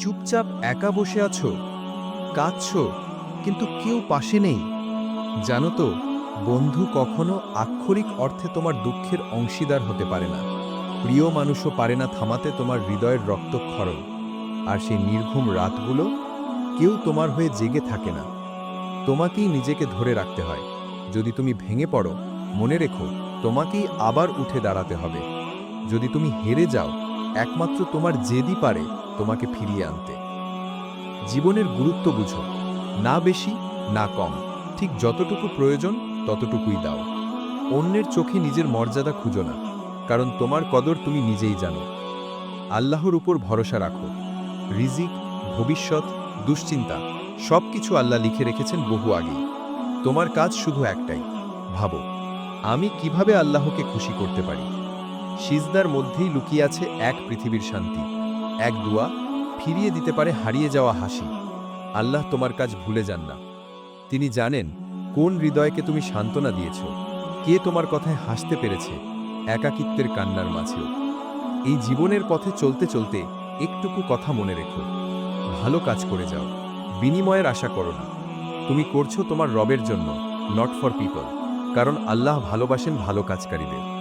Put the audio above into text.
চুপচাপ একা বসে আছো? কাঁদছো? কিন্তু কেউ পাশে নেই। জানো তো, বন্ধু কখনো আক্ষরিক অর্থে তোমার দুঃখের অংশীদার হতে পারে না। প্রিয় মানুষও পারে না থামাতে তোমার হৃদয়ের রক্তক্ষরণ আর সেই নির্ঘুম রাতগুলো কেউ তোমার হয়ে জেগে থাকে না। তোমাকেই নিজেকে ধরে রাখতে হয়। যদি তুমি ভেঙে পড়ো, মনে রেখো, তোমাকেই আবার উঠে দাঁড়াতে হবে। যদি তুমি হেরে যাও, একমাত্র তোমার জেদি পারে। তোমাকে ফিরিয়ে আনতে। জীবনের গুরুত্ব বুঝো, না বেশি, না কম। ঠিক যতটুকু প্রয়োজন, ততটুকুই দাও। অন্যের চোখে নিজের মর্যাদা খুঁজো না, কারণ তোমার কদর তুমি নিজেই জানো। আল্লাহর উপর ভরসা রাখো। রিজিক, ভবিষ্যৎ, দুশ্চিন্তা সব কিছু আল্লাহ লিখে রেখেছেন বহু আগেই। তোমার কাজ শুধু একটাই, ভাবো, আমি কীভাবে আল্লাহকে খুশি করতে পারি? সিজদার মধ্যেই লুকিয়ে আছে এক পৃথিবীর শান্তি। এক দোয়া ফিরিয়ে দিতে পারে হারিয়ে যাওয়া হাসি। আল্লাহ তোমার কাজ ভুলে যান না। তিনি জানেন কোন হৃদয়কে তুমি সান্ত্বনা দিয়েছ, কে তোমার কথায় হাসতে পেরেছে, একাকিত্বের কান্নার মাঝেও। এই জীবনের পথে চলতে চলতে একটুকু কথা মনে রেখো। ভালো কাজ করে যাও, বিনিময়ের আশা করো না। তুমি করছ তোমার রবের জন্য নট ফর পিপল কারণ আল্লাহ ভালোবাসেন ভালো কাজকারীদের।